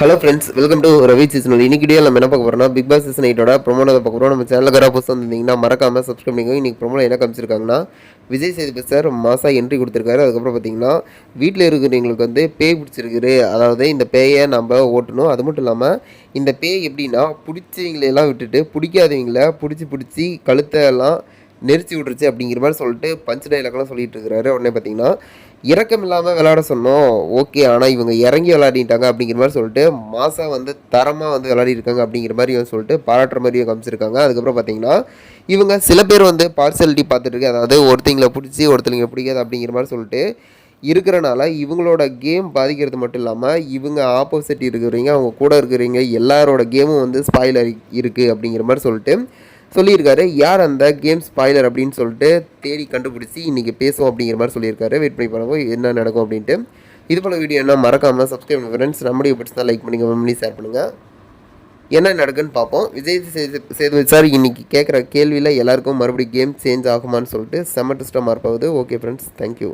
Hello friends welcome to Ravi seasonal இன்னைக்கு video நம்ம என்ன பார்க்க போகிறோம்னா பிக் பாஸ் சீசன் எயிட்டோட ப்ரொமோட பார்க்க போகிறோம் நம்ம சேனலில் கரா போஸ்ட் வந்திருந்தீங்கன்னா மறக்காம சப்ஸ்கிரைப் பண்ணிக்கோங்க. இன்னைக்கு ப்ரொமோல என்ன காமிச்சிருக்காங்கன்னா விஜய் சேதுபதி சார் மாசாக என்ட்ரி கொடுத்துருக்காரு. அதுக்கப்புறம் பார்த்தீங்கன்னா வீட்டில் இருக்கிறவங்களுக்கு வந்து பேய் பிடிச்சிருக்குது. அதாவது இந்த பேயை நம்ம ஓட்டணும். அது மட்டும் இல்லாமல் இந்த பேய் எப்படின்னா பிடிச்சவங்களெல்லாம் விட்டுட்டு பிடிக்காதவங்கள பிடிச்சி பிடிச்சி கழுத்தெல்லாம் நெரிச்சு விட்ருச்சு அப்படிங்கிற மாதிரி சொல்லிட்டு பஞ்ச் டைலாக்லாம் சொல்லிட்டு இருக்கிறாரு. உடனே பார்த்தீங்கன்னா இறக்கம் இல்லாமல் விளையாட சொன்னோம். ஓகே ஆனால் இவங்க இறங்கி விளையாடிட்டாங்க அப்படிங்கிற மாதிரி சொல்லிட்டு மாசா வந்து தரமாக வந்து விளையாடி இருக்காங்க அப்படிங்கிற மாதிரி சொல்லிட்டு பாராட்டுற மாதிரியும் காமிச்சிருக்காங்க. அதுக்கப்புறம் பார்த்தீங்கன்னா இவங்க சில பேர் வந்து பார்சலிட்டி பார்த்துட்டு அதாவது ஒருத்தங்களை பிடிச்சி ஒருத்தங்களை பிடிக்காது அப்படிங்கிற மாதிரி சொல்லிட்டு இருக்கிறனால இவங்களோட கேம் பாதிக்கிறது மட்டும் இல்லாமல் இவங்க ஆப்போசிட் இருக்கிறவங்க அவங்க கூட இருக்கிறவங்க எல்லாரோட கேமும் வந்து ஸ்பாயில் இருக்குது அப்படிங்கிற மாதிரி சொல்லிட்டு சொல்லியிருக்காரு யார் அந்த கேம் ஸ்பாய்லர் அப்படின்னு சொல்லிட்டு தேடி கண்டுபிடிச்சி இன்றைக்கி பேசுவோம் அப்படிங்கிற மாதிரி சொல்லியிருக்காரு. வெயிட் பண்ணி பார்ப்போம் என்ன நடக்கும் அப்படின்ட்டு. இது போல் வீடியோ என்ன மறக்காமல் சப்ஸ்கிரைப் பண்ணுங்க ஃப்ரெண்ட்ஸ் நம்முடைய பிடிச்சி தான் லைக் பண்ணுங்கள் கமெண்ட் ஷேர் பண்ணுங்கள் என்ன நடக்குன்னு பார்ப்போம். விஜய் சேது சேதுபதி சார் இன்றைக்கி கேட்குற கேள்வியில் எல்லாருக்கும் மறுபடியும் கேம் சேஞ்ச் ஆகுமான்னு சொல்லிட்டு செம டிஸ்டமாக இருப்பது ஓகே ஃப்ரெண்ட்ஸ் தேங்க்யூ